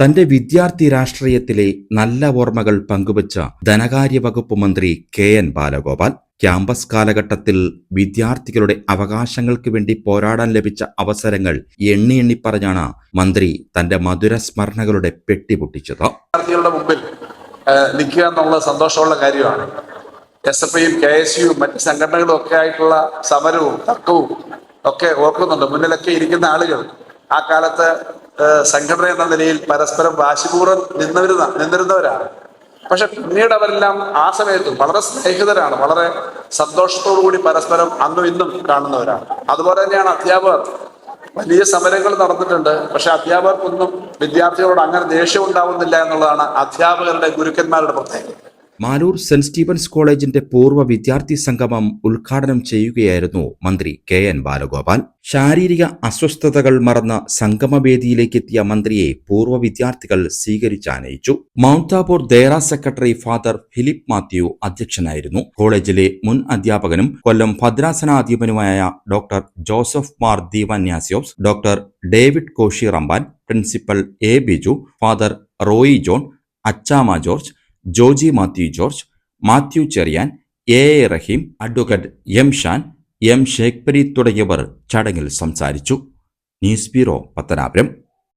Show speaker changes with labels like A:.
A: തന്റെ വിദ്യാർത്ഥി രാഷ്ട്രീയത്തിലെ നല്ല ഓർമ്മകൾ പങ്കുവച്ച ധനകാര്യ വകുപ്പ് മന്ത്രി കെ എൻ ബാലഗോപാൽ ക്യാമ്പസ് കാലഘട്ടത്തിൽ വിദ്യാർത്ഥികളുടെ അവകാശങ്ങൾക്ക് വേണ്ടി പോരാടാൻ ലഭിച്ച അവസരങ്ങൾ എണ്ണി എണ്ണി പറഞ്ഞാണ് മന്ത്രി തന്റെ മധുര സ്മരണകളുടെ പെട്ടി പൊട്ടിച്ചത്.
B: വിദ്യാർത്ഥികളുടെ മുമ്പിൽ നിൽക്കുക എന്നുള്ള സന്തോഷമുള്ള കാര്യമാണ്. എസ് എഫ് ഐയും കെ എസ് യുവും മറ്റ് സംഘടനകളും ഒക്കെ ആയിട്ടുള്ള സമരവും തർക്കവും ഒക്കെ ഓർക്കുന്നുണ്ട്. മുന്നിലൊക്കെ ഇരിക്കുന്ന ആളുകൾ ആ കാലത്ത് സംഘടന എന്ന നിലയിൽ പരസ്പരം വാശിപൂർവം നിന്നവരുന്ന നിന്നിരുന്നവരാണ്. പക്ഷെ പിന്നീട് അവരെല്ലാം ആ സമയത്തും വളരെ സ്നേഹിതരാണ് വളരെ സന്തോഷത്തോടു കൂടി പരസ്പരം അന്നും ഇന്നും കാണുന്നവരാണ്. അതുപോലെ തന്നെയാണ് അധ്യാപകർ. വലിയ സമരങ്ങൾ നടന്നിട്ടുണ്ട് പക്ഷെ അധ്യാപകർക്കൊന്നും വിദ്യാർത്ഥികളോട് അങ്ങനെ ദേഷ്യം ഉണ്ടാവുന്നില്ല എന്നുള്ളതാണ് അധ്യാപകരുടെ ഗുരുക്കന്മാരുടെ പ്രത്യേകത.
A: മാലൂർ സെന്റ് സ്റ്റീഫൻസ് കോളേജിന്റെ പൂർവ വിദ്യാർത്ഥി സംഗമം ഉദ്ഘാടനം ചെയ്യുകയായിരുന്നു മന്ത്രി കെ എൻ ബാലഗോപാൽ. ശാരീരിക അസ്വസ്ഥതകൾ മറന്ന സംഗമവേദിയിലേക്കെത്തിയ മന്ത്രിയെ പൂർവ വിദ്യാർത്ഥികൾ സ്വീകരിച്ചാനയിച്ചു. Mount Deira secretary father Philip Mathew അധ്യക്ഷനായിരുന്നു. കോളേജിലെ മുൻ അധ്യാപകനും Kollam ഭദ്രാസനാധിപനുമായ doctor Joseph Mar Divannasios doctor David Koshy Ramban principal A Biju father Roy John Achamma George Joji Mathew George Mathew Cherian A A Rahim advocate M Shan M Shekhpari തുടങ്ങിയവർ ചടങ്ങിൽ സംസാരിച്ചു. News bureau Pathanapuram.